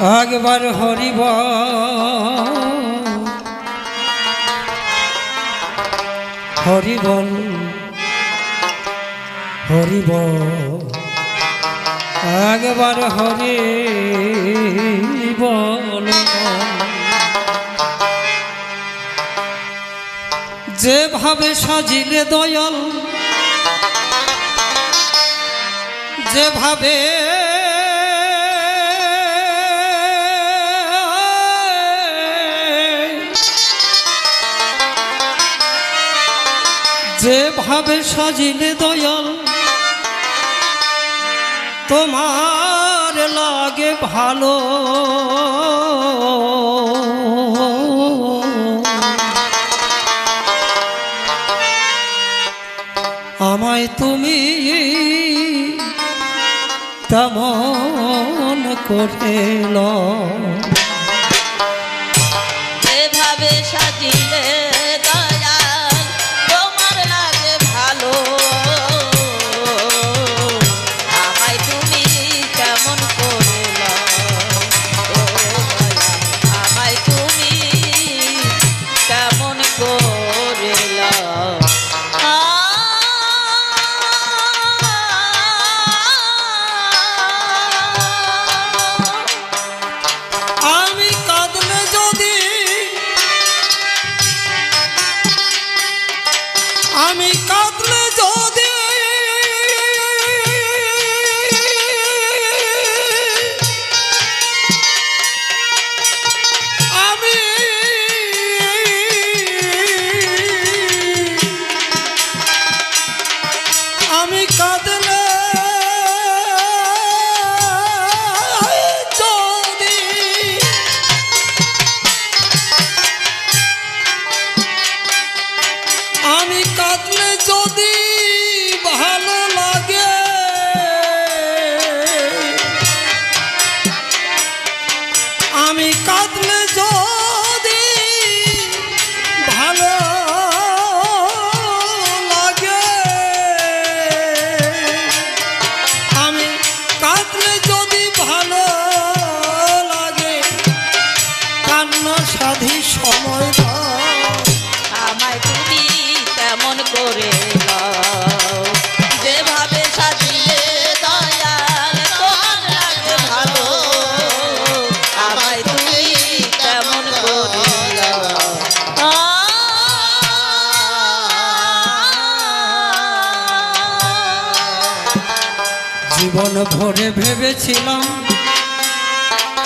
একবার হরিব। হরিবল হরিব। একবার হরি বল যেভাবে সাজিলে দয়াল যেভাবে যেভাবে সাজিলে দয়াল। তোমার লাগে ভালো। আমায় তুমি তেমন করে এভাবে সাজিলে জীবন ভরে ভেবেছিলাম।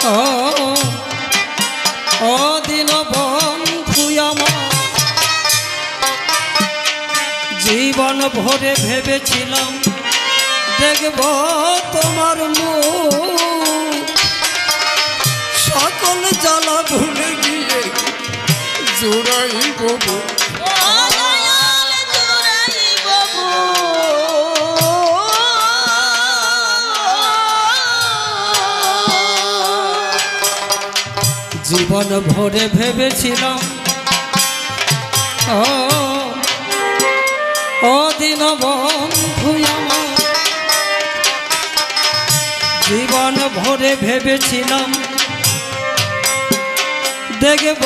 ও ও জীবন ভরে ভেবেছিলাম, দেখব তোমার মুখ। সকল জ্বালা ভুলে গিয়ে জোড়াইব জীবন ভরে ভেবেছিলাম, ও ও দিন জীবন ভরে ভেবেছিলাম দেখব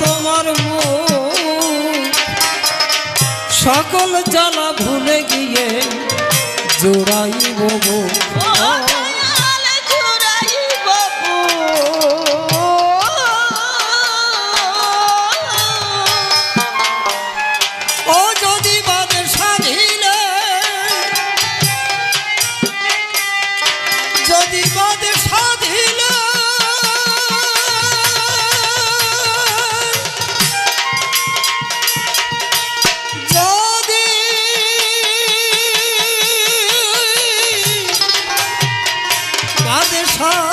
তোমার সকল জ্বালা ভুলে গিয়ে জোড়াইব time.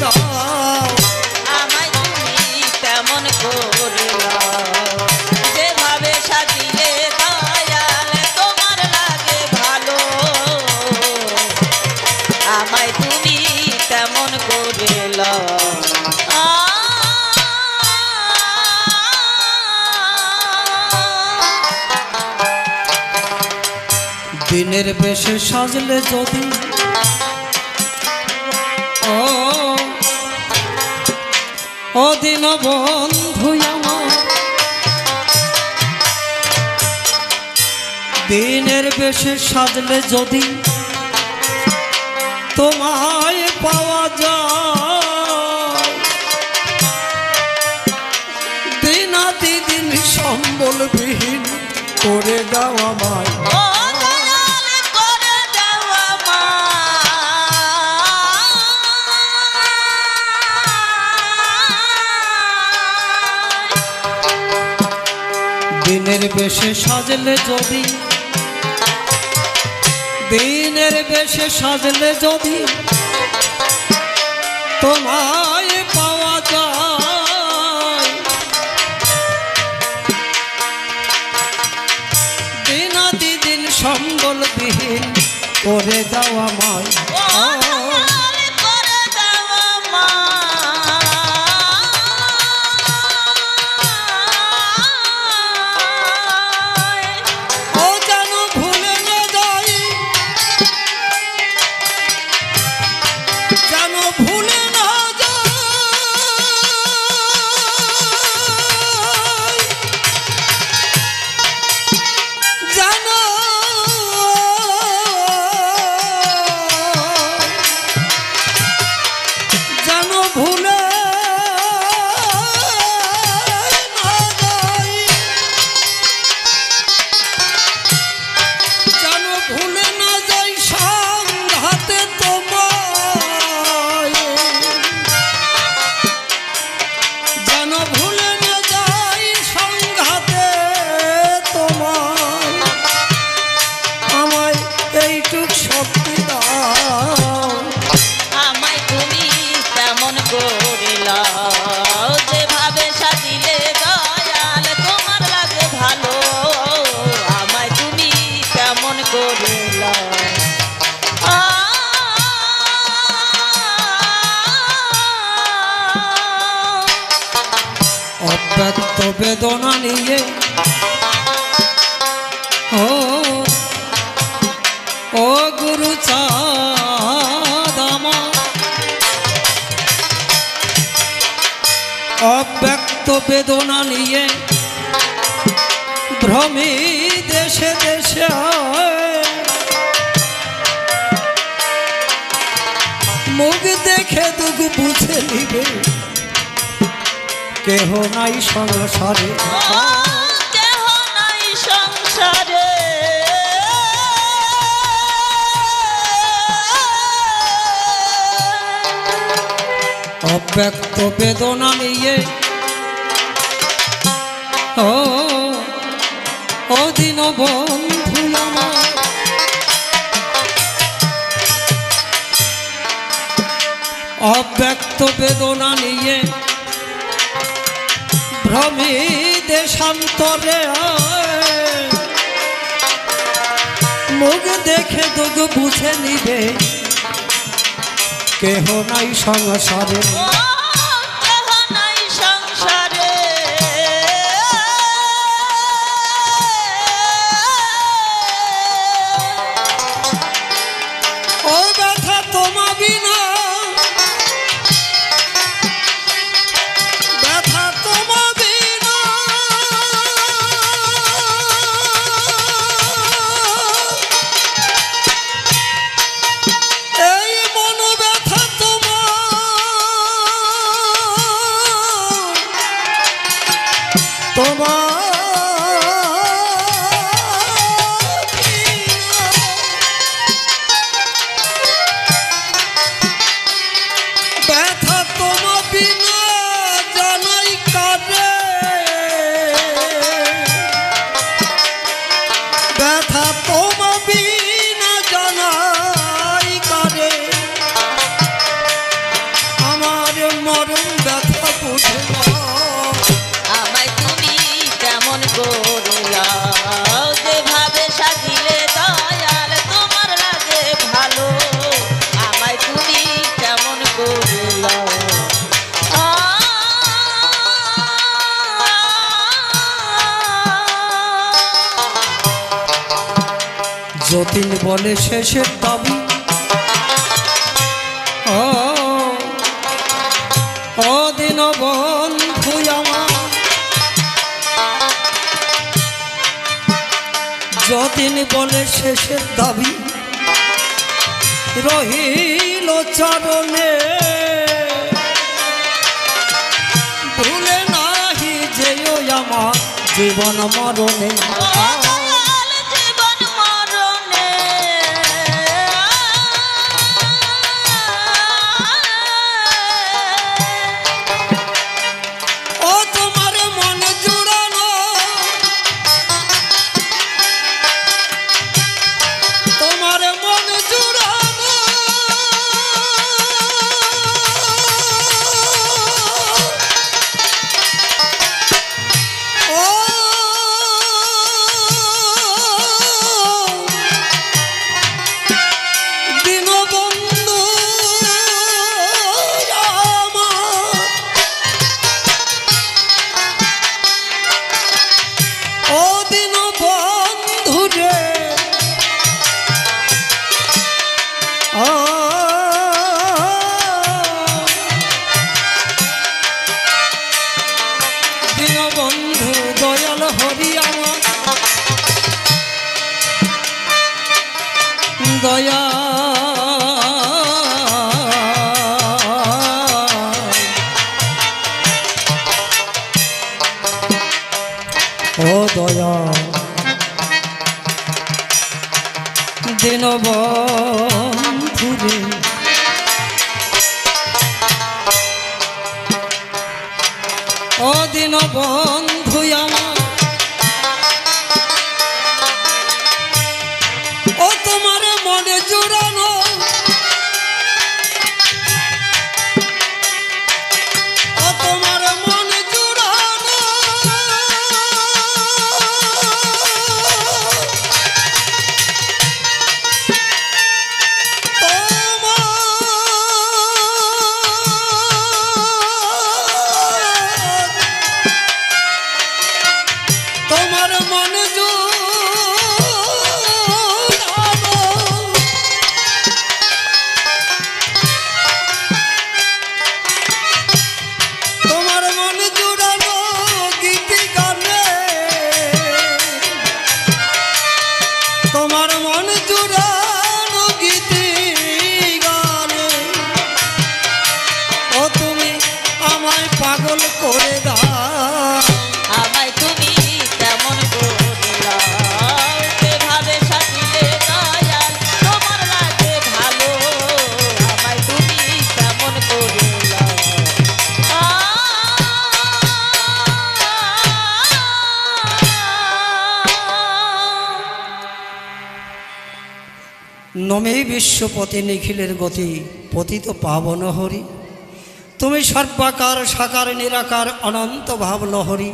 যাও আমায় তুমি তেমন করে। যেভাবে সাজিলে দয়াল তোমার লাগে ভালো আমায় তুমি তেমন করে লও। দিনের বেশে সাজলে যদি ও দিন বন্ধু দিনের বেশে সাজলে যদি তোমায় পাওয়া যায়। দিনাতি দিন সম্বলবিহীন করে দাও আমায়। দিনের বেশে সাজলে যদি দিনের বেশে সাজলে যদি বেদনা নিয়ে। ও ও গুরু চাঁদ আমার। অব্যক্ত বেদনা নিয়ে ভ্রমি দেশে দেশে মুখ দেখে দুঃখ বুঝে নিবে। কেহ নাই সংসারে। দেহ নাই সংসারে। অব্যক্ত বেদনা নিয়ে ও ও দিন বন্ধু আমার। অব্যক্ত বেদনা নিয়ে ভ্রমি দেশান্তরে মুখ দেখে দুগ বুঝে নিবে। কেহ নাই সংসারে। যতীন বলে শেষের দাবি ও দিন বন্ধু আমার। যতীন বলে শেষের দাবি। রহিল চরণে। ভুলে নাহি যেও আমার জীবন মরণে। দয়া। দিন বন্ধুরে ও দিন বিশ্বপতি নিখিলের গতি পতিত পাবন হরি। তুমি সর্বাকার সাকার নিরাকার অনন্ত ভাব লহরী।